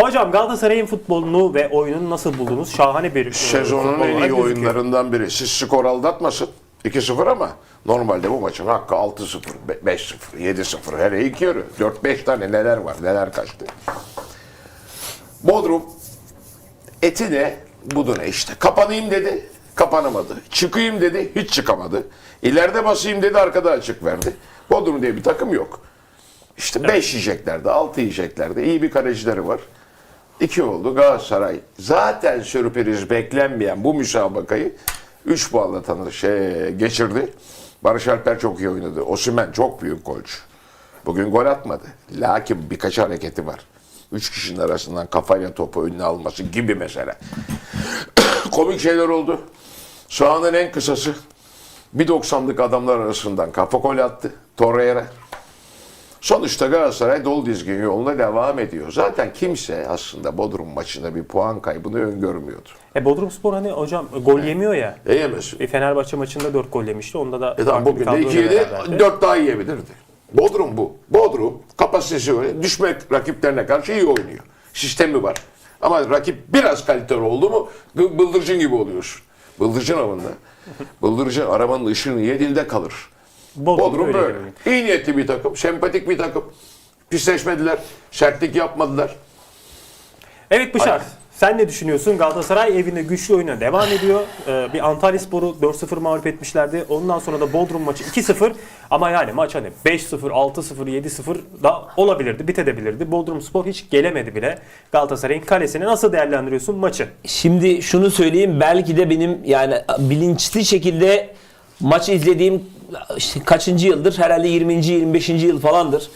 Hocam Galatasaray'ın futbolunu ve oyununu nasıl buldunuz? Şahane bir Sezonun en iyi oyunlarından biri. Siz skor aldatmasın. 2-0 ama normalde bu maçın hakkı 6-0, be- 5-0, 7-0. Hele iki yarı. 4-5 tane neler var, neler kaçtı. Bodrum eti ne, budu ne işte. Kapanayım dedi, kapanamadı. Çıkayım dedi, hiç çıkamadı. İleride basayım dedi, arkada açık verdi. Bodrum diye bir takım yok. İşte 5 yiyeceklerdi, 6 yiyeceklerdi. İyi bir kalecileri var. İki oldu Galatasaray. Zaten sürpriz beklenmeyen bu müsabakayı 3 puanla tanır şey geçirdi. Barış Alper çok iyi oynadı. Osimhen çok büyük golcü. Bugün gol atmadı. Lakin birkaç hareketi var. Üç kişinin arasından kafayla topu önüne alması gibi mesela. Komik şeyler oldu. Sahanın en kısası 1.90'lık adamlar arasından kafa gol attı. Torreira. Sonuçta Galatasaray dolu dizgin yoluna devam ediyor. Zaten kimse aslında Bodrum maçında bir puan kaybını öngörmüyordu. E Bodrumspor hani hocam gol yemiyor ya. E yemez. E, Fenerbahçe maçında 4 gol yemişti. Onda da E tamam bugün de kadroyla 2 yedi, beraberdi. 4 daha yiyebilirdi. Bodrum bu. Bodrum kapasitesi öyle. Düşmek rakiplerine karşı iyi oynuyor. Sistemi var. Ama rakip biraz kaliteli oldu mu bıldırcın gibi oluyorsun. Bıldırcın avında. Bıldırcın arabanın ışığını yediğinde kalır. Bodrum, Bodrum öyle böyle. görünüyor. İyi niyetli bir takım, sempatik bir takım. Pisleşmediler, sertlik yapmadılar. Evet Bışar. Sen ne düşünüyorsun? Galatasaray evinde güçlü oyuna devam ediyor. Ee, bir Antalya Sporu 4-0 mağlup etmişlerdi. Ondan sonra da Bodrum maçı 2-0. Ama yani maç hani 5-0, 6-0, 7-0 da olabilirdi, bitebilirdi. Bodrum Spor hiç gelemedi bile. Galatasaray'ın kalesini nasıl değerlendiriyorsun maçı? Şimdi şunu söyleyeyim belki de benim yani bilinçli şekilde maçı izlediğim işte kaçıncı yıldır herhalde 20. 25. yıl falandır.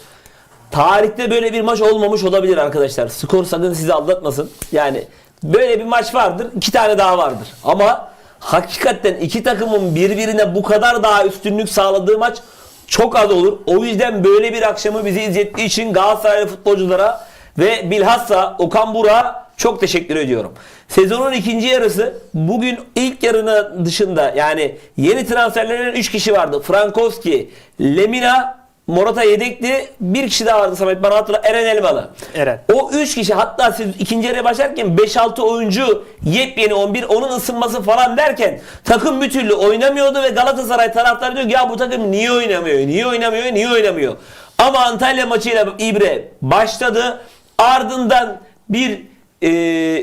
Tarihte böyle bir maç olmamış olabilir arkadaşlar. Skor sakın sizi aldatmasın. Yani böyle bir maç vardır. iki tane daha vardır. Ama hakikaten iki takımın birbirine bu kadar daha üstünlük sağladığı maç çok az olur. O yüzden böyle bir akşamı bizi izlettiği için Galatasaraylı futbolculara ve bilhassa Okan Burak'a çok teşekkür ediyorum. Sezonun ikinci yarısı bugün ilk yarının dışında yani yeni transferlerden 3 kişi vardı. Frankowski, Lemina, Morata yedekti. Bir kişi daha vardı Samet bana hatırla Eren Elmalı. Eren. O 3 kişi hatta siz ikinci yarıya başlarken 5-6 oyuncu yepyeni 11 onun ısınması falan derken takım bir türlü oynamıyordu ve Galatasaray taraftarı diyor ki ya bu takım niye oynamıyor? Niye oynamıyor? Niye oynamıyor? Ama Antalya maçıyla İbre başladı. Ardından bir e,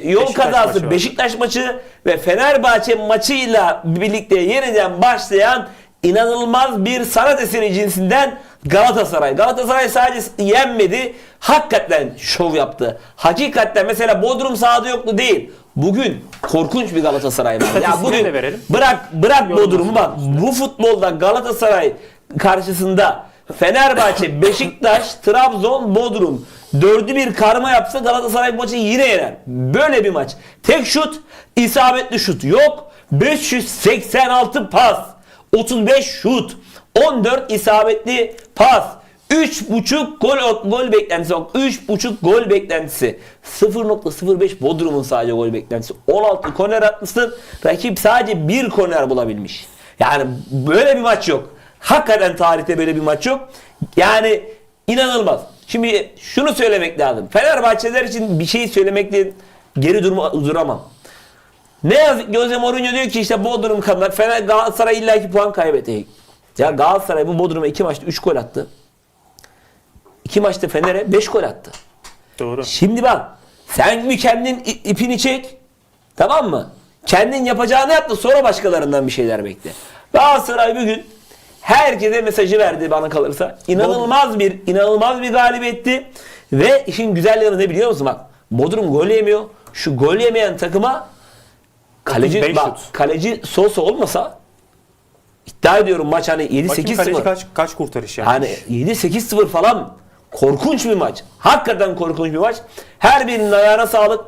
yol Beşiktaş kazası maçı. Beşiktaş maçı ve Fenerbahçe maçıyla birlikte yeniden başlayan inanılmaz bir sanat eseri cinsinden Galatasaray. Galatasaray sadece yenmedi, hakikaten şov yaptı. Hakikaten mesela Bodrum sahada yoktu değil. Bugün korkunç bir Galatasaray var. ya bugün verelim. bırak bırak Bodrum'u bak. Bu futbolda Galatasaray karşısında Fenerbahçe, Beşiktaş, Trabzon, Bodrum. Dördü bir karma yapsa Galatasaray maçı yine yener. Böyle bir maç. Tek şut, isabetli şut yok. 586 pas, 35 şut, 14 isabetli pas. 3.5 gol gol beklentisi bak 3.5 gol beklentisi. 0.05 Bodrum'un sadece gol beklentisi. 16 korner atmışsın. Rakip sadece bir korner bulabilmiş. Yani böyle bir maç yok hakikaten tarihte böyle bir maç yok yani inanılmaz şimdi şunu söylemek lazım Fenerbahçeliler için bir şey söylemekle geri durma, duramam ne yazık ki Jose Mourinho diyor ki işte Bodrum kadar Fener Galatasaray illaki puan kaybetti ya Galatasaray bu Bodrum'a iki maçta 3 gol attı İki maçta Fener'e 5 gol attı. Doğru. Şimdi bak sen bir kendin ipini çek. Tamam mı? Kendin yapacağını yap da sonra başkalarından bir şeyler bekle. Galatasaray bugün herkese mesajı verdi bana kalırsa. İnanılmaz bir inanılmaz bir galibiyetti. Ve işin güzel yanı ne biliyor musun? Bak Bodrum gol yemiyor. Şu gol yemeyen takıma kaleci 35 bak kaleci Sosa olmasa iddia ediyorum maç hani Bakayım 7-8 kaleci 0. kaç, kaç kurtarış yani? Hani 7-8-0 falan korkunç bir maç. Hakikaten korkunç bir maç. Her birinin ayağına sağlık.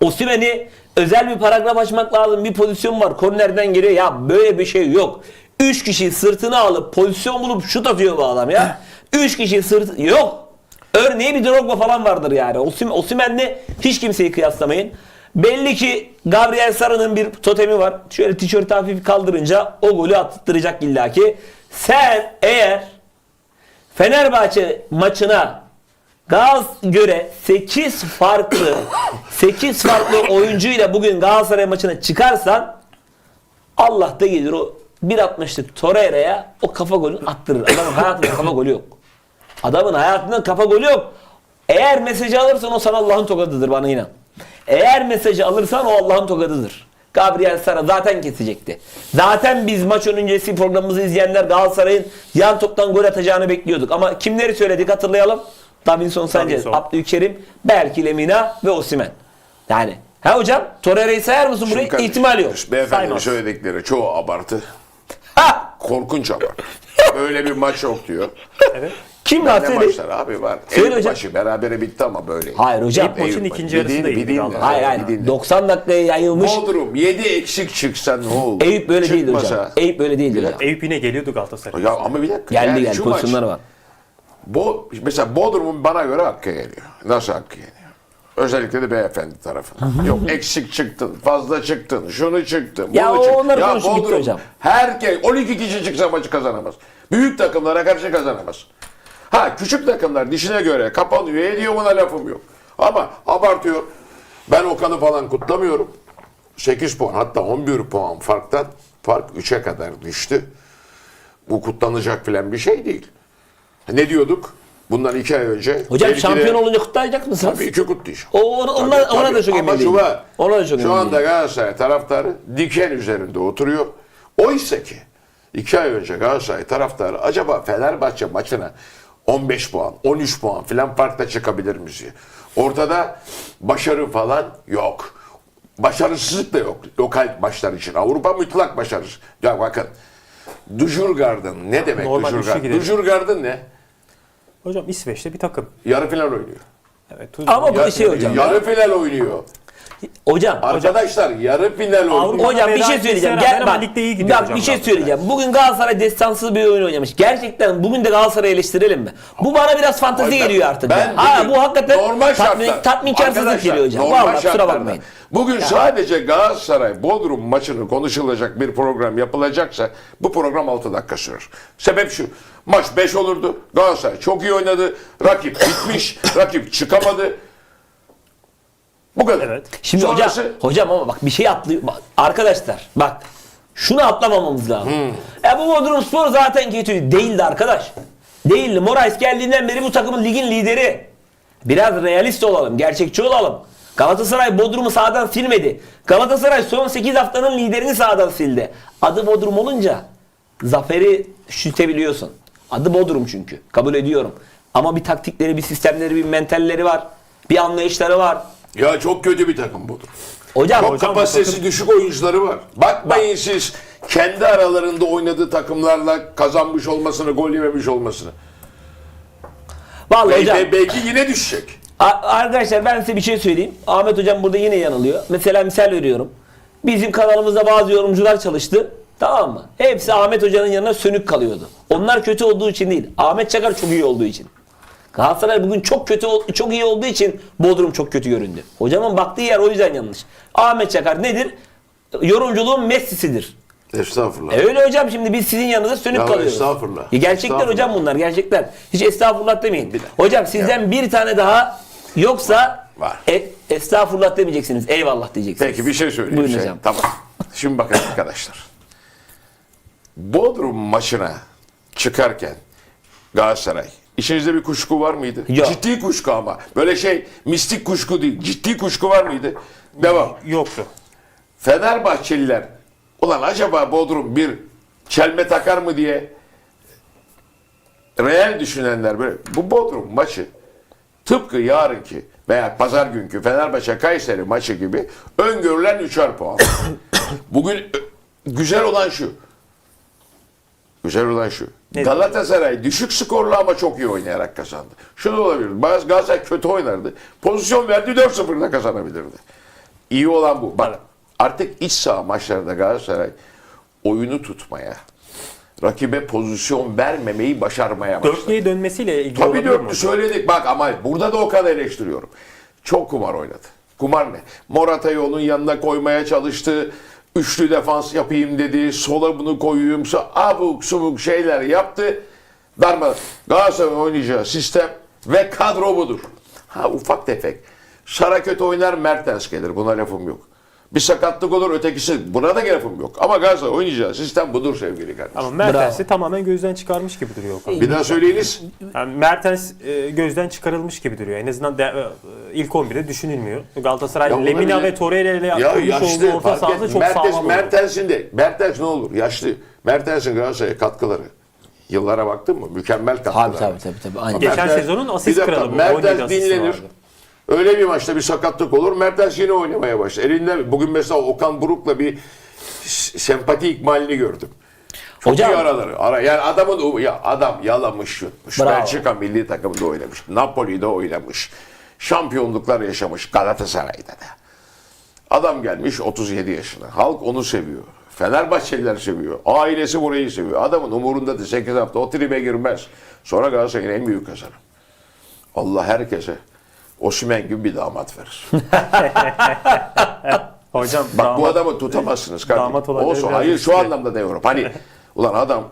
Osimhen'i özel bir paragraf açmak lazım. Bir pozisyon var. Kornerden geliyor. Ya böyle bir şey yok. 3 kişi sırtını alıp pozisyon bulup şut atıyor bu adam ya. 3 kişi sırt yok. Örneği bir Drogba falan vardır yani. Osim Osimhen'le hiç kimseyi kıyaslamayın. Belli ki Gabriel Sarı'nın bir totemi var. Şöyle tişörtü hafif kaldırınca o golü attıracak illaki. Sen eğer Fenerbahçe maçına Gaz göre 8 farklı 8 farklı oyuncuyla bugün Galatasaray maçına çıkarsan Allah da gelir o 1.60'lık Torreira'ya o kafa golünü attırır. Adamın hayatında kafa golü yok. Adamın hayatında kafa golü yok. Eğer mesajı alırsan o sana Allah'ın tokadıdır bana inan. Eğer mesajı alırsan o Allah'ın tokadıdır. Gabriel Sara zaten kesecekti. Zaten biz maç öncesi programımızı izleyenler Galatasaray'ın yan toptan gol atacağını bekliyorduk. Ama kimleri söyledik hatırlayalım. Davinson Sanchez, Davinson. Abdülkerim, belki Lemina ve Osimhen. Yani ha hocam Torreira'yı sayar mısın buraya? Şimdi İhtimal yok. Beyefendinin Saymaz. söyledikleri çoğu abartı. Korkunç abartı. Böyle bir maç yok diyor. Evet. Kim var Ne söyle. maçlar abi var. Söyle Eyüp hocam. maçı berabere bitti ama böyle. Hayır hocam. Eyüp maçın ikinci yarısı da iyiydi. Hayır hayır. dinle. 90 dakikaya yayılmış. Bodrum 7 eksik çıksa ne olur? Eyüp böyle değildi hocam. Çıkmasa- Eyüp böyle değildi hocam. Eyüp yine geliyordu Galatasaray. Ya ama bir dakika. Geldi yani geldi şu maç- pozisyonları var. Bo, mesela Bodrum'un bana göre hakkı geliyor. Nasıl hakkı geliyor? Özellikle de beyefendi tarafından. Yok eksik çıktın, fazla çıktın, şunu çıktın, Ya bunu o- çıktın. onları konuştuk, bitti hocam. Herkes 12 kişi çıksa maçı kazanamaz. Büyük takımlara karşı kazanamaz. Ha küçük takımlar dişine göre kapanıyor, ediyor buna lafım yok. Ama abartıyor. Ben Okan'ı falan kutlamıyorum. 8 puan hatta 11 puan farktan fark 3'e kadar düştü. Bu kutlanacak filan bir şey değil. Ne diyorduk? Bundan iki ay önce. Hocam belki de- şampiyon olunca kutlayacak mısınız? Tabii ki kutlayacağım. O, ona, ona, Tabii, ona da çok Ama şu var, Ona da çok Şu anda. Galatasaray taraftarı diken üzerinde oturuyor. Oysa ki iki ay önce Galatasaray taraftarı acaba Fenerbahçe maçına 15 puan, 13 puan filan farkla çıkabilir mi diye. Ortada başarı falan yok. Başarısızlık da yok lokal maçlar için. Avrupa mutlak başarısı. Ya bakın Dujurgard'ın ne demek Normal Dujurgard? Dujurgard'ın ne? Hocam İsveç'te bir takım. Yarı final oynuyor. Evet. Ama bu Ya- şey hocam. Yarı final oynuyor. Hocam. Arkadaşlar yarı final oynuyor. Avrupa- Hocam bir şey söyleyeceğim. Gel ama bak. ligde iyi gidiyor Bak hocam bir şey Galatasaray. söyleyeceğim. Bugün Galatasaray destansız bir oyun oynamış. Gerçekten bugün de Galatasaray'ı eleştirelim mi? Bu bana biraz ben- geliyor artık. ben ha bugün bu hakikaten normal tatmin, şartlar- tatminkarsızlık Arkadaşlar, geliyor hocam. normal Vallahi kusura şartlarda. bakmayın. Bugün sadece Galatasaray Bodrum maçını konuşulacak bir program yapılacaksa bu program 6 dakika sürür. Sebep şu. Maç 5 olurdu. Galatasaray çok iyi oynadı. Rakip bitmiş. rakip çıkamadı. Bu kadar. Evet. Şimdi Sonrası- hocam, hocam ama bak bir şey atlıyor. Bak, arkadaşlar bak şunu atlamamamız lazım. Hmm. E bu Bodrum Spor zaten kötü değildi arkadaş. Değildi. Moraes geldiğinden beri bu takımın ligin lideri. Biraz realist olalım, gerçekçi olalım. Galatasaray Bodrum'u sağdan silmedi. Galatasaray son 8 haftanın liderini sağdan sildi. Adı Bodrum olunca zaferi şütebiliyorsun. Adı Bodrum çünkü. Kabul ediyorum. Ama bir taktikleri, bir sistemleri, bir mentalleri var. Bir anlayışları var. Ya çok kötü bir takım Bodrum. Hocam, Çok hocam, kapasitesi bakın- düşük oyuncuları var. Bakmayın siz kendi aralarında oynadığı takımlarla kazanmış olmasını, gol yememiş olmasını. vallahi hocam. bel- belki yine düşecek. Arkadaşlar ben size bir şey söyleyeyim. Ahmet hocam burada yine yanılıyor. Mesela misal veriyorum. Bizim kanalımızda bazı yorumcular çalıştı. Tamam mı? Hepsi Ahmet hocanın yanına sönük kalıyordu. Onlar kötü olduğu için değil. Ahmet Çakar çok iyi olduğu için. Galatasaray bugün çok kötü çok iyi olduğu için Bodrum çok kötü göründü. Hocamın baktığı yer o yüzden yanlış. Ahmet Çakar nedir? Yorumculuğun Messi'sidir. Estağfurullah. E öyle hocam şimdi biz sizin yanınızda sönük Ya kalıyoruz. estağfurullah. Ya gerçekler Estağfurullah. hocam bunlar gerçekler. Hiç estağfurullah demeyin. Bir. Hocam sizden bir tane daha yoksa Var. E, estağfurullah demeyeceksiniz. Eyvallah diyeceksiniz. Peki bir şey söyleyeyim. Buyurun Şey, hocam. Tamam. Şimdi bakın arkadaşlar. Bodrum maçına çıkarken Galatasaray İçinizde bir kuşku var mıydı? Yok. Ciddi kuşku ama. Böyle şey mistik kuşku değil. Ciddi kuşku var mıydı? Devam. Yoktu. Fenerbahçeliler ulan acaba Bodrum bir çelme takar mı diye real düşünenler böyle bu Bodrum maçı tıpkı yarınki veya pazar günkü Fenerbahçe Kayseri maçı gibi öngörülen üçer puan. Bugün ö- güzel olan şu. Güzel olan şu. Ne? Galatasaray düşük skorlu ama çok iyi oynayarak kazandı. Şu da olabilir. Bazı Galatasaray kötü oynardı. Pozisyon verdi 4-0'da kazanabilirdi. İyi olan bu. Bak artık iç saha maçlarında Galatasaray oyunu tutmaya, rakibe pozisyon vermemeyi başarmaya başladı. Dörtlüye dönmesiyle ilgili Tabii dörtlü söyledik. Bak ama burada da o kadar eleştiriyorum. Çok kumar oynadı. Kumar ne? Morata'yı onun yanına koymaya çalıştı. Üçlü defans yapayım dedi. Sola bunu koyayım. Abuk subuk şeyler yaptı. Darma. Galatasaray oynayacağı sistem Ve kadro budur. Ha ufak tefek. Sara kötü oynar Mertens gelir. Buna lafım yok. Bir sakatlık olur ötekisi. Buna da lafım yok. Ama Galatasaray oynayacağı sistem budur sevgili kardeşim. Ama Mertens'i tamamen gözden çıkarmış gibi duruyor Okan. Bir daha söyleyiniz. Yani Mertens e, gözden çıkarılmış gibi duruyor. En azından de, e, ilk 11'de düşünülmüyor. Galatasaray Ya Lemina olabilir. ve Torreira ile Ya yapmış olduğu yaşlı orta fark sahada et. çok Mertens, sağlam. Mertens'in de Mertens ne olur? Yaşlı. Mertens'in Galatasaray'a katkıları. Yıllara baktın mı? Mükemmel katkılar. Tabii tabii tabii. tabii. Aynen. Geçen Mertens- sezonun asist kralı bu. 17 Mertens asisti dinlenir. vardı. Öyle bir maçta bir sakatlık olur. Mertens yine oynamaya başlar. Elinde bugün mesela Okan Buruk'la bir sempati ikmalini gördüm. Çok Hocam- iyi araları. Ara, yani adamın ya adam yalamış yutmuş. Bravo. Belçika milli takımında oynamış. Napoli'de oynamış. Şampiyonluklar yaşamış Galatasaray'da da. Adam gelmiş 37 yaşına. Halk onu seviyor. Fenerbahçeliler seviyor. Ailesi burayı seviyor. Adamın umurunda da 8 hafta o tribe girmez. Sonra Galatasaray'ın en büyük kazanı. Allah herkese Osimhen gibi bir damat verir. Hocam Bak damat- bu adamı tutamazsınız kardeşim. damat Olsun. Hayır şu anlamda demiyorum. Hani ulan adam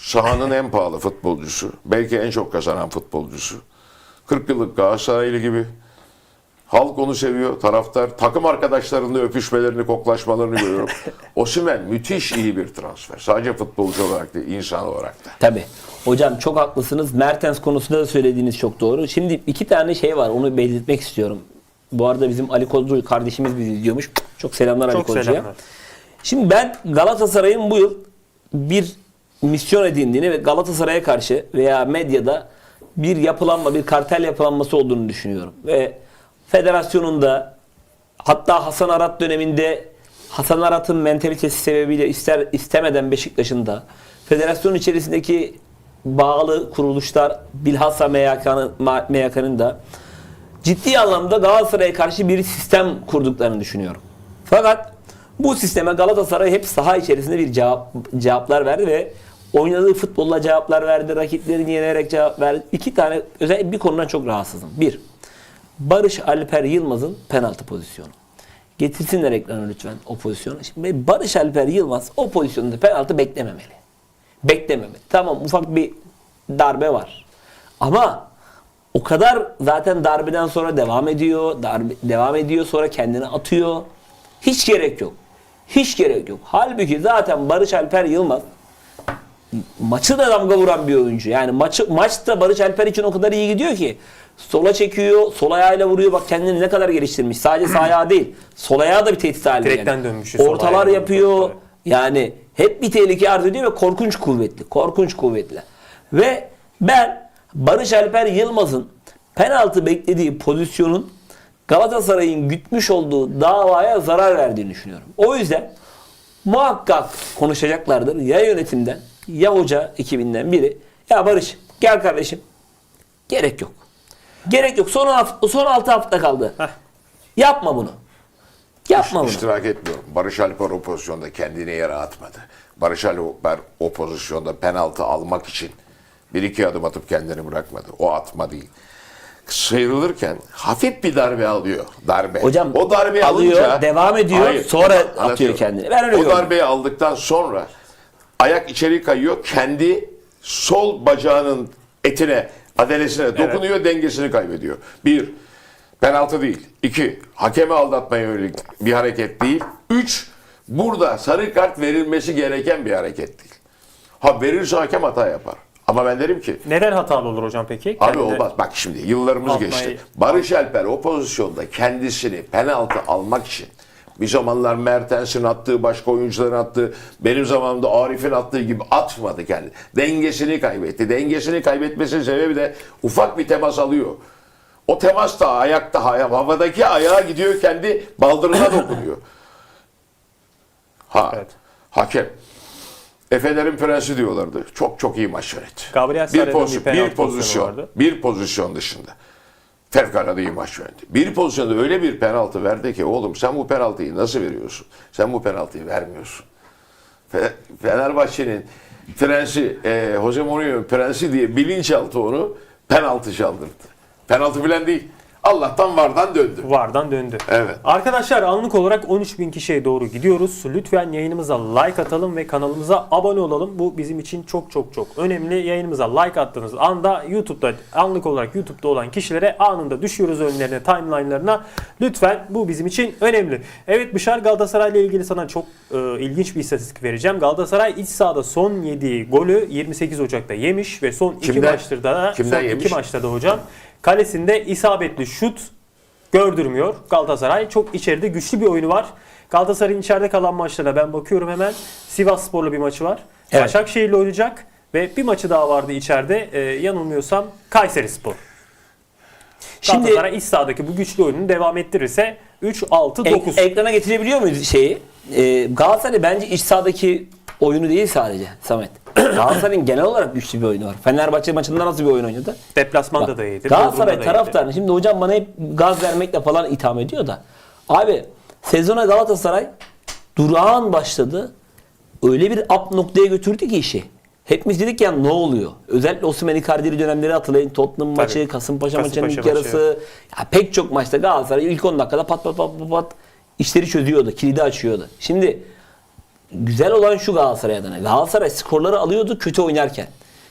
sahanın en pahalı futbolcusu. Belki en çok kazanan futbolcusu. 40 yıllık Galatasaraylı gibi. Halk onu seviyor. Taraftar takım arkadaşlarının öpüşmelerini, koklaşmalarını görüyorum. Osimhen müthiş iyi bir transfer. Sadece futbolcu olarak değil, insan olarak da. Tabii. Hocam çok haklısınız. Mertens konusunda da söylediğiniz çok doğru. Şimdi iki tane şey var. Onu belirtmek istiyorum. Bu arada bizim Ali Kozcu kardeşimiz bizi izliyormuş. Çok selamlar Ali Çok Kozcu'ya. selamlar. Şimdi ben Galatasaray'ın bu yıl bir misyon edindiğini ve Galatasaray'a karşı veya medyada bir yapılanma, bir kartel yapılanması olduğunu düşünüyorum. Ve federasyonun da hatta Hasan Arat döneminde Hasan Arat'ın mentalitesi sebebiyle ister istemeden Beşiktaş'ın da federasyon içerisindeki bağlı kuruluşlar bilhassa MYK'nın MYK'nın da ciddi anlamda Galatasaray'a karşı bir sistem kurduklarını düşünüyorum. Fakat bu sisteme Galatasaray hep saha içerisinde bir cevap cevaplar verdi ve oynadığı futbolla cevaplar verdi. Rakiplerini yenerek cevap verdi. İki tane özel bir konudan çok rahatsızım. Bir, Barış Alper Yılmaz'ın penaltı pozisyonu. Getirsinler ekrana lütfen o pozisyonu. Şimdi Barış Alper Yılmaz o pozisyonda penaltı beklememeli. Beklememeli. Tamam ufak bir darbe var. Ama o kadar zaten darbeden sonra devam ediyor. Darbe, devam ediyor sonra kendini atıyor. Hiç gerek yok. Hiç gerek yok. Halbuki zaten Barış Alper Yılmaz maçı da damga vuran bir oyuncu. Yani maçı maçta Barış Alper için o kadar iyi gidiyor ki sola çekiyor, sol ayağıyla vuruyor. Bak kendini ne kadar geliştirmiş. Sadece sağ ayağı değil. Sol ayağı da bir tehdit haline Direkten dönmüşü sol Ortalar yapıyor. vurdu. Yani hep bir tehlike arz ediyor ve korkunç kuvvetli. Korkunç kuvvetli. Ve ben Barış Alper Yılmaz'ın penaltı beklediği pozisyonun Galatasaray'ın gütmüş olduğu davaya zarar verdiğini düşünüyorum. O yüzden muhakkak konuşacaklardır. Ya yönetimden ya hoca ekibinden biri. Ya Barış gel kardeşim. Gerek yok. Gerek yok. Son, hafta, son 6 hafta kaldı. Yapma bunu. Yapma bunu. İştirak etmiyorum. Barış Alper o pozisyonda kendine yere atmadı. Barış Alper o pozisyonda penaltı almak için bir iki adım atıp kendini bırakmadı. O atma değil. Sıyrılırken hafif bir darbe alıyor. Darbe. Hocam, o darbeyi alıyor, alınca, devam ediyor, sonra atıyor kendini. Ben öyle o gördüm. darbeyi aldıktan sonra ayak içeri kayıyor. Kendi sol bacağının etine, adelesine dokunuyor, dengesini kaybediyor. Bir, penaltı değil. İki, hakeme aldatmaya yönelik bir hareket değil. Üç, burada sarı kart verilmesi gereken bir hareket değil. Ha verirse hakem hata yapar. Ama ben derim ki Neden hatalı olur hocam peki? Abi Kendine- olmaz. Bak şimdi yıllarımız Atmayı- geçti. Barış Alper o pozisyonda kendisini penaltı almak için bir zamanlar Mertens'in attığı, başka oyuncuların attığı, benim zamanımda Arif'in attığı gibi atmadı kendi. Dengesini kaybetti. Dengesini kaybetmesinin sebebi de ufak bir temas alıyor. O temas da ayakta, havadaki ayağa gidiyor kendi baldırına dokunuyor. Ha, Evet. hakem. Efelerin prensi diyorlardı. Çok çok iyi maç yönetti. Gabriel bir, pozisyon, bir pozisyon, vardı. bir pozisyon dışında. Fevkalade iyi maç yönetti. Bir pozisyonda öyle bir penaltı verdi ki oğlum sen bu penaltıyı nasıl veriyorsun? Sen bu penaltıyı vermiyorsun. Fe- Fenerbahçe'nin prensi, e, Jose Mourinho'nun prensi diye bilinçaltı onu penaltı çaldırdı. Penaltı bilen değil. Allah'tan vardan döndü. Vardan döndü. Evet. Arkadaşlar anlık olarak 13.000 kişiye doğru gidiyoruz. Lütfen yayınımıza like atalım ve kanalımıza abone olalım. Bu bizim için çok çok çok önemli. Yayınımıza like attığınız anda YouTube'da anlık olarak YouTube'da olan kişilere anında düşüyoruz önlerine, timeline'larına. Lütfen bu bizim için önemli. Evet Bışar Galatasaray ile ilgili sana çok e, ilginç bir istatistik vereceğim. Galatasaray iç sahada son yediği golü 28 Ocak'ta yemiş ve son iki Kimden? maçtır da Kimden son yemiş? iki maçta da hocam kalesinde isabetli şut gördürmüyor. Galatasaray çok içeride güçlü bir oyunu var. Galatasaray'ın içeride kalan maçlarına ben bakıyorum hemen. Sivas Spor'la bir maçı var. Evet. Başakşehir'le oynayacak ve bir maçı daha vardı içeride. Ee, yanılmıyorsam Kayseri Spor. Şimdi Galatasaray iç sahadaki bu güçlü oyununu devam ettirirse 3 6 ek- 9. ekrana getirebiliyor muyuz şeyi? Ee, Galatasaray bence iç sahadaki oyunu değil sadece Samet. Galatasaray'ın genel olarak güçlü bir oyunu var. Fenerbahçe maçında nasıl bir oyun oynadı? Deplasmanda Bak, da iyiydi. Galatasaray taraftarı şimdi hocam bana hep gaz vermekle falan itham ediyor da. Abi sezona Galatasaray durağan başladı. Öyle bir up noktaya götürdü ki işi. Hepimiz dedik ya ne oluyor? Özellikle Osimhen Icardi dönemleri hatırlayın. Tottenham maçı, Kasımpaşa, maçının Kasımpaşa ilk maçı. yarısı. Ya pek çok maçta Galatasaray ilk 10 dakikada pat pat pat pat pat işleri çözüyordu. Kilidi açıyordu. Şimdi güzel olan şu Galatasaray adına. Galatasaray skorları alıyordu kötü oynarken.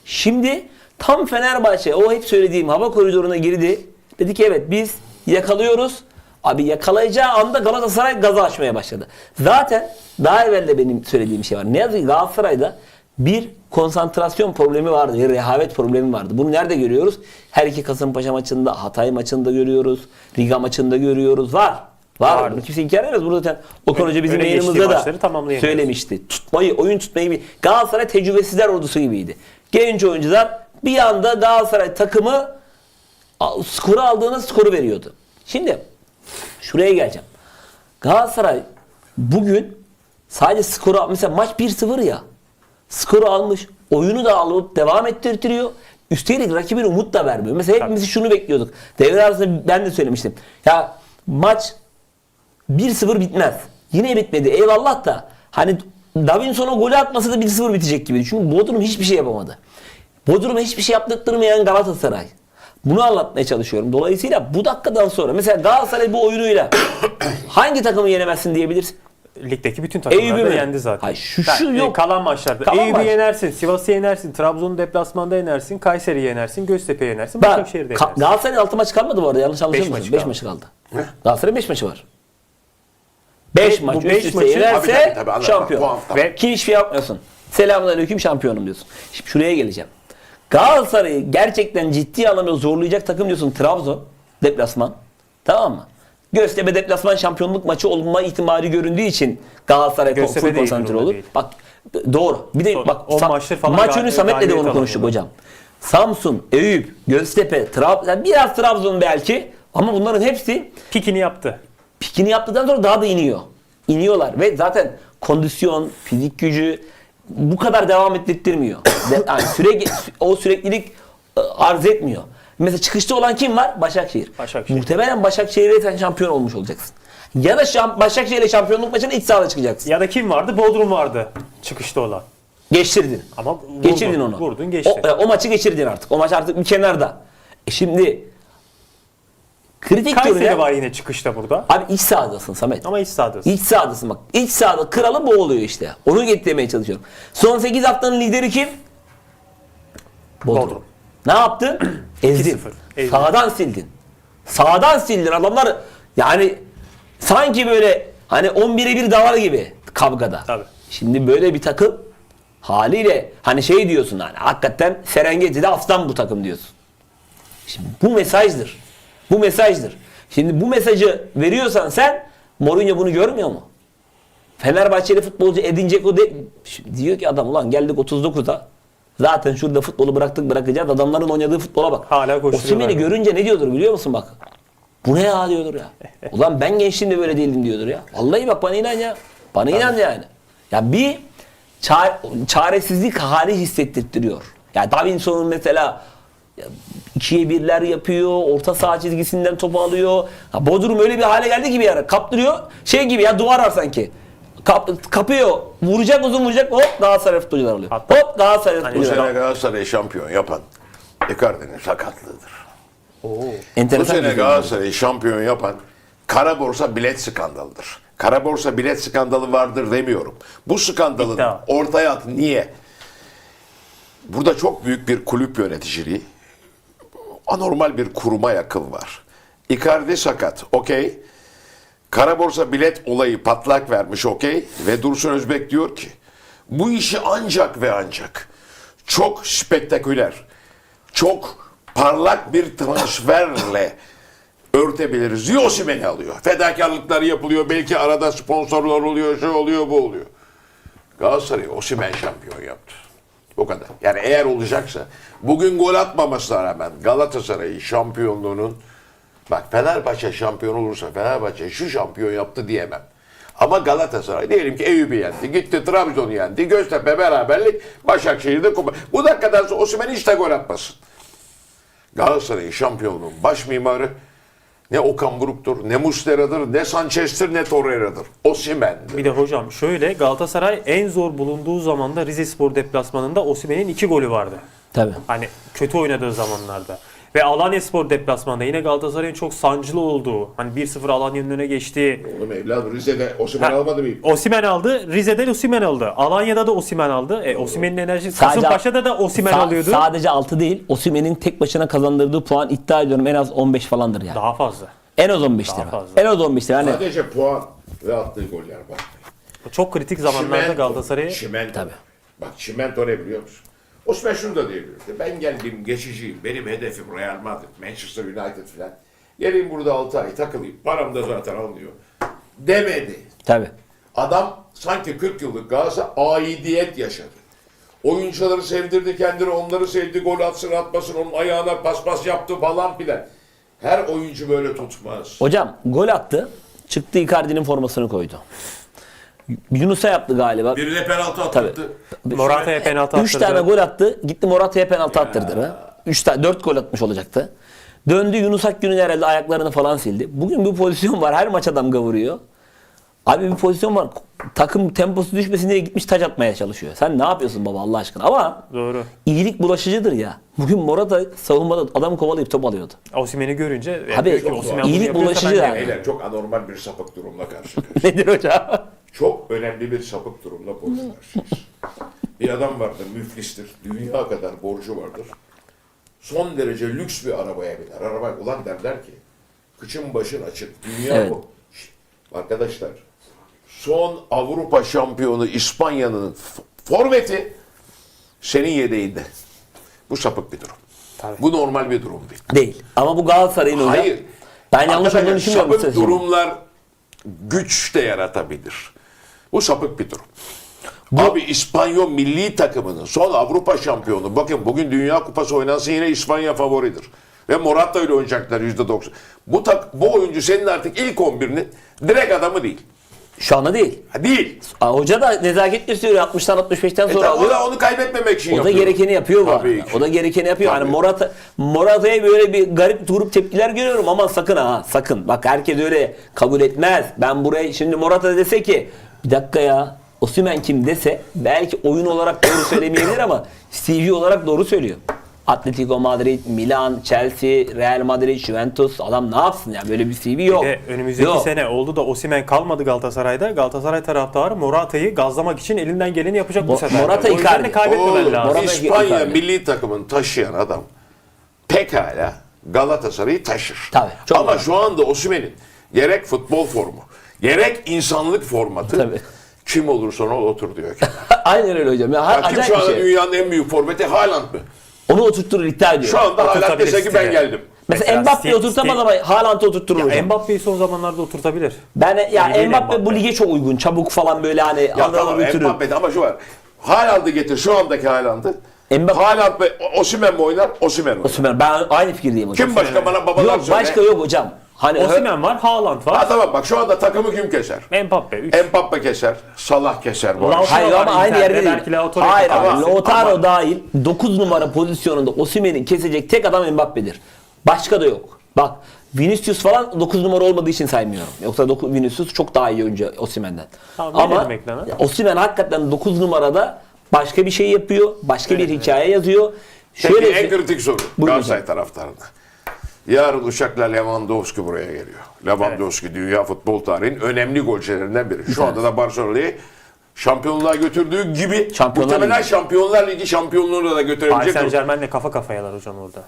Şimdi tam Fenerbahçe o hep söylediğim hava koridoruna girdi. Dedi ki evet biz yakalıyoruz. Abi yakalayacağı anda Galatasaray gazı açmaya başladı. Zaten daha evvel de benim söylediğim şey var. Ne yazık ki Galatasaray'da bir konsantrasyon problemi vardı. Bir rehavet problemi vardı. Bunu nerede görüyoruz? Her iki Kasımpaşa maçında, Hatay maçında görüyoruz. Riga maçında görüyoruz. Var. Var. Vardı. Bunu kimse inkar edemez. Burada zaten Okan Hoca bizim yayınımızda da söylemişti. Tutmayı, oyun tutmayı bir Galatasaray tecrübesizler ordusu gibiydi. Genç oyuncular bir anda Galatasaray takımı skoru aldığınız skoru veriyordu. Şimdi şuraya geleceğim. Galatasaray bugün sadece skoru mesela maç 1-0 ya. Skoru almış, oyunu da alıp devam ettirtiyor. Üstelik rakibin umut da vermiyor. Mesela hepimiz şunu bekliyorduk. Devre arasında ben de söylemiştim. Ya maç 1-0 bitmez. Yine bitmedi. Eyvallah da hani Davinson'a golü atmasa da 1-0 bitecek gibi. Çünkü Bodrum hiçbir şey yapamadı. Bodrum'a hiçbir şey yaptırtmayan Galatasaray. Bunu anlatmaya çalışıyorum. Dolayısıyla bu dakikadan sonra mesela Galatasaray bu oyunuyla hangi takımı yenemezsin diyebilirsin? Ligdeki bütün takımlar da yendi zaten. Hayır, şu- Ben- şu e, yok. Kalan maçlarda. Eyüp'ü maç. yenersin, Sivas'ı yenersin, Trabzon'u deplasmanda yenersin, Kayseri'yi yenersin, Göztepe'yi yenersin, Başakşehir'de yenersin. Galatasaray'ın 6 maçı kalmadı bu arada yanlış anlaşılmasın. maçı 5 kaldı. maçı kaldı. Galatasaray'ın 5 maçı var. 5 Bu maç üst üste yenerse Tabii, tabii, tabii, anladım. şampiyon. Ve ki hiçbir şey yapmıyorsun. Selamünaleyküm şampiyonum diyorsun. Şimdi şuraya geleceğim. Galatasaray'ı gerçekten ciddi anlamda zorlayacak takım diyorsun Trabzon deplasman. Tamam mı? Göztepe deplasman şampiyonluk maçı olma ihtimali göründüğü için Galatasaray Göztepe full konsantre durumda olur. değil. Bak doğru. Bir de Doğru. bak Sa- falan maç gal- önü Samet'le de galibiyet onu konuştuk hocam. Samsun, Eyüp, Göztepe, Trabzon, biraz Trabzon belki ama bunların hepsi Pikini yaptı. Pikini yaptıktan sonra daha da iniyor. İniyorlar ve zaten kondisyon, fizik gücü bu kadar devam ettirmiyor. Yani süre, o süreklilik e, arz etmiyor. Mesela çıkışta olan kim var? Başakşehir. Başakşehir. Muhtemelen Başakşehir'e sen şampiyon olmuş olacaksın. Ya da şam, Başakşehir'le şampiyonluk maçına iç sahada çıkacaksın. Ya da kim vardı? Bodrum vardı çıkışta olan. Geçtirdin. Ama vurdun, Geçirdin onu. Vurdun geçti. O, e, o maçı geçirdin artık. O maç artık bir kenarda. E şimdi kritik Kayseri görülen... var yine çıkışta burada. Abi iç sahadasın Samet. Ama iç sahadasın. İç sahadasın bak. İç sahada kralı bu oluyor işte. Onu getirmeye çalışıyorum. Son 8 haftanın lideri kim? Bodrum. Bodrum. Ne yaptın? Ezdin. 2-0. Ezdin. Sağdan sildin. Sağdan sildin. Adamlar yani sanki böyle hani 11'e 1 davar gibi kavgada. Tabii. Şimdi böyle bir takım haliyle hani şey diyorsun hani hakikaten Serengeti'de aslan bu takım diyorsun. Şimdi bu mesajdır. Bu mesajdır. Şimdi bu mesajı veriyorsan sen Mourinho bunu görmüyor mu? Fenerbahçeli futbolcu Edin Dzeko de Şimdi diyor ki adam ulan geldik 39'da zaten şurada futbolu bıraktık bırakacağız adamların oynadığı futbola bak. Hala koşturuyorlar. Osimhen'i görünce ne diyordur biliyor musun bak. Bu ne ya diyordur ya. Ulan ben gençliğimde böyle değildim diyordur ya. Vallahi bak bana inan ya. Bana inan yani. Ya bir ça- çaresizlik hali hissettirtiyor. Ya Davinson'un mesela ikiye birler yapıyor, orta saha çizgisinden topu alıyor. Ya Bodrum öyle bir hale geldi ki bir ara. Kaptırıyor. Şey gibi ya duvar var sanki. Kap, kapıyor. Vuracak uzun vuracak. Hop Galatasaray futbolcular alıyor. Hatta- Hop Galatasaray Hani Bu futbolcular sene Galatasaray'ı şampiyon yapan Icardi'nin sakatlığıdır. Oo. Bu Enteresan sene bir. Galatasaray'ı şampiyon yapan kara borsa bilet skandalıdır. Kara borsa bilet skandalı vardır demiyorum. Bu skandalın İddia. ortaya at niye? Burada çok büyük bir kulüp yöneticiliği, anormal bir kuruma yakın var. Icardi sakat, okey. Kara borsa bilet olayı patlak vermiş, okey. Ve Dursun Özbek diyor ki, bu işi ancak ve ancak çok spektaküler, çok parlak bir transferle örtebiliriz diyor alıyor. Fedakarlıklar yapılıyor. Belki arada sponsorlar oluyor, şey oluyor, bu oluyor. Galatasaray Osimhen şampiyon yaptı. O kadar. Yani eğer olacaksa bugün gol atmamasına rağmen Galatasaray'ın şampiyonluğunun bak Fenerbahçe şampiyon olursa Fenerbahçe şu şampiyon yaptı diyemem. Ama Galatasaray diyelim ki Eyüp'ü yendi. Gitti Trabzon'u yendi. Göztepe beraberlik Başakşehir'de kupa. Bu dakikadan sonra Osimhen hiç de gol atmasın. Galatasaray'ın şampiyonluğun baş mimarı ne Okan Buruk'tur, ne Muslera'dır, ne Sanchez'tir, ne Torreira'dır. Osimhen'dir. Bir de hocam şöyle Galatasaray en zor bulunduğu zamanda Rize Spor deplasmanında Osimhen'in iki golü vardı. Tabii. Hani kötü oynadığı zamanlarda. Ve Alanya Spor deplasmanında yine Galatasaray'ın çok sancılı olduğu, hani 1-0 Alanya'nın önüne geçtiği. Oğlum evladım Rize'de Osimhen almadı mı? Osimhen aldı. Rize'de Osimhen aldı. Alanya'da da Osimhen aldı. E, Osimhen'in enerjisi Sadece- Kasımpaşa'da da Osimhen Sa- alıyordu. Sadece 6 değil. Osimhen'in tek başına kazandırdığı puan iddia ediyorum en az 15 falandır yani. Daha fazla. En az 15'tir. Daha bak. fazla. En az 15'tir. Hani Sadece puan ve attığı goller bak. Çok kritik zamanlarda Galatasaray'ı Çimento. Tabii. Bak Çimento ne biliyor musun? Osman şunu da diyebilirdi. Ben geldim geçiciyim. Benim hedefim Real Madrid, Manchester United falan. Geleyim burada 6 ay takılayım. Param da zaten alınıyor. Demedi. tabii. Adam sanki 40 yıllık Galatasaray aidiyet yaşadı. Oyuncuları sevdirdi kendini, onları sevdi, gol atsın atmasın, onun ayağına paspas yaptı falan filan. Her oyuncu böyle tutmaz. Hocam gol attı. Çıktı Icardi'nin formasını koydu. Yunus'a yaptı galiba. Birine penaltı attırdı. Morata'ya penaltı 3 attırdı. tane gol attı. Gitti Morata'ya penaltı attırdı. 3 tane 4 gol atmış olacaktı. Döndü Yunus Akgün'ün herhalde ayaklarını falan sildi. Bugün bir pozisyon var. Her maça damga vuruyor. Abi bir pozisyon var. Takım temposu düşmesin diye gitmiş taç atmaya çalışıyor. Sen ne yapıyorsun baba Allah aşkına? Ama Doğru. iyilik bulaşıcıdır ya. Bugün Morata savunmada adam kovalayıp top alıyordu. Osimhen'i görünce Abi, Osimhen iyilik bulaşıcı yani. Beyler çok anormal bir sapık durumla karşı karşıya. Nedir hocam? Çok önemli bir sapık durumla karşıyayız. Bir adam vardır, müflistir. Dünya kadar borcu vardır. Son derece lüks bir arabaya biner. Araba ulan derler ki, kıçın başın açık. Dünya Evet. bu. Şşt, Arkadaşlar, son Avrupa şampiyonu İspanya'nın forveti senin yedeğinde. Bu sapık bir durum. Tabii. Bu normal bir durum değil. Değil. Ama bu Galatasaray'ın hocam. Hayır. Ben yanlış olduğunu düşünmüyorum. Sapık durumlar güç de yaratabilir. Bu sapık bir durum. Abi İspanyol milli takımının son Avrupa şampiyonu. Bakın bugün Dünya Kupası oynansın yine İspanya favoridir. Ve Morata ile oynayacaklar %90. Bu, tak, bu oyuncu senin artık ilk 11'inin direkt adamı değil. Şu anda değil. Ha, değil. Aa, hoca da nezaket gösteriyor 60'tan 65'ten E sonra tabi o alıyor. da onu kaybetmemek için O da yapıyor. gerekeni yapıyor bu Tabii ki. O da gerekeni yapıyor. Tabii. Hani Morata Morata'ya böyle bir garip durup tepkiler görüyorum ama sakın ha sakın. Bak herkes öyle kabul etmez. Ben buraya şimdi Morata dese ki bir dakika ya Osimhen kim dese belki oyun olarak doğru söylemeyebilir ama CV olarak doğru söylüyor. Atletico Madrid, Milan, Chelsea, Real Madrid, Juventus adam ne yapsın ya böyle bir CV yok. Ve önümüzdeki Yok. sene oldu da Osimhen kalmadı Galatasaray'da. Galatasaray taraftarı Morata'yı gazlamak için elinden geleni yapacak bu Mo- sefer. Morata Icardi. kaybetmemen Oğlum, lazım. Morata- İspanya Icardi. milli takımını taşıyan adam pekala Galatasaray'ı taşır. Tabii, çok Ama doğru. şu anda Osimhen'in gerek futbol formu, gerek insanlık formatı Tabii. kim olursa ona otur diyor. Aynen öyle hocam. Ya, Ya kim şu anda şey. dünyanın en büyük forveti Haaland mı? Onu oturtturur iddia ediyor. Şu anda Haaland dese ki ben geldim. Mesela, Mesela Mbappe'yi oturtamaz ama Haaland'ı oturtturur hocam. Mbappe'yi son zamanlarda oturtabilir. Ben ya Olivier Mbappe, bu Mbappe. lige çok uygun. Çabuk falan böyle hani Ya alır tamam götürür. Mbappe'de ama şu var. Haaland'ı getir şu andaki Haaland'ı. Mbappe- Haaland ve Osimhen mi oynar? Osimhen oynar. Osimhen ben aynı fikirdeyim hocam. Kim başka bana babalar Yok söyle. başka yok hocam. Hani Osimhen var, Haaland Ha var, tamam bak şu anda takımı kim keser? Mbappe 3. Mbappe keser, Salah keser bu arada. Lautaro Hayır var ama aynı yerde değil. belki Hayır tutar. ama Lautaro ama- dahil 9 numara pozisyonunda Osimhen'i kesecek tek adam Mbappe'dir. Başka da yok. Bak Vinicius falan 9 numara olmadığı için saymıyorum. Yoksa 9 Vinicius çok daha iyi oyuncu Osimhen'den. Tamam, ne ama demek lan? Osimhen hakikaten 9 numarada başka bir şey yapıyor. Başka bir Evet, hikaye yazıyor. Peki Şöyle en kritik soru Buyurun Galatasaray taraftarına. Yarın uçakla Lewandowski buraya geliyor. Lewandowski dünya futbol tarihinin önemli golcülerinden biri. Şu anda da Barcelona'yı şampiyonluğa götürdüğü gibi Şampiyonlar muhtemelen Ligi. Şampiyonlar Ligi şampiyonluğuna da Paris götürebilecek. Saint Germain'le kafa kafayalar hocam orada.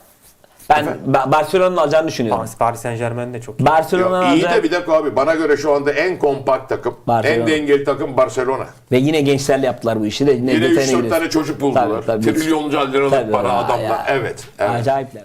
Ben Ba- Barcelona'nın alacağını düşünüyorum. Paris, Paris Saint Germain de çok iyi. Barcelona'nın Ya iyi de bir dakika abi bana göre şu anda en kompakt takım, Barcelona. en dengeli takım Barcelona. ve yine gençlerle yaptılar bu işi de. Yine Yine detayına 3-4 giriyoruz. tane çocuk buldular. Tabii, tabii. Trilyonca liralık para adamlar. ya. Evet. evet. Acayipler.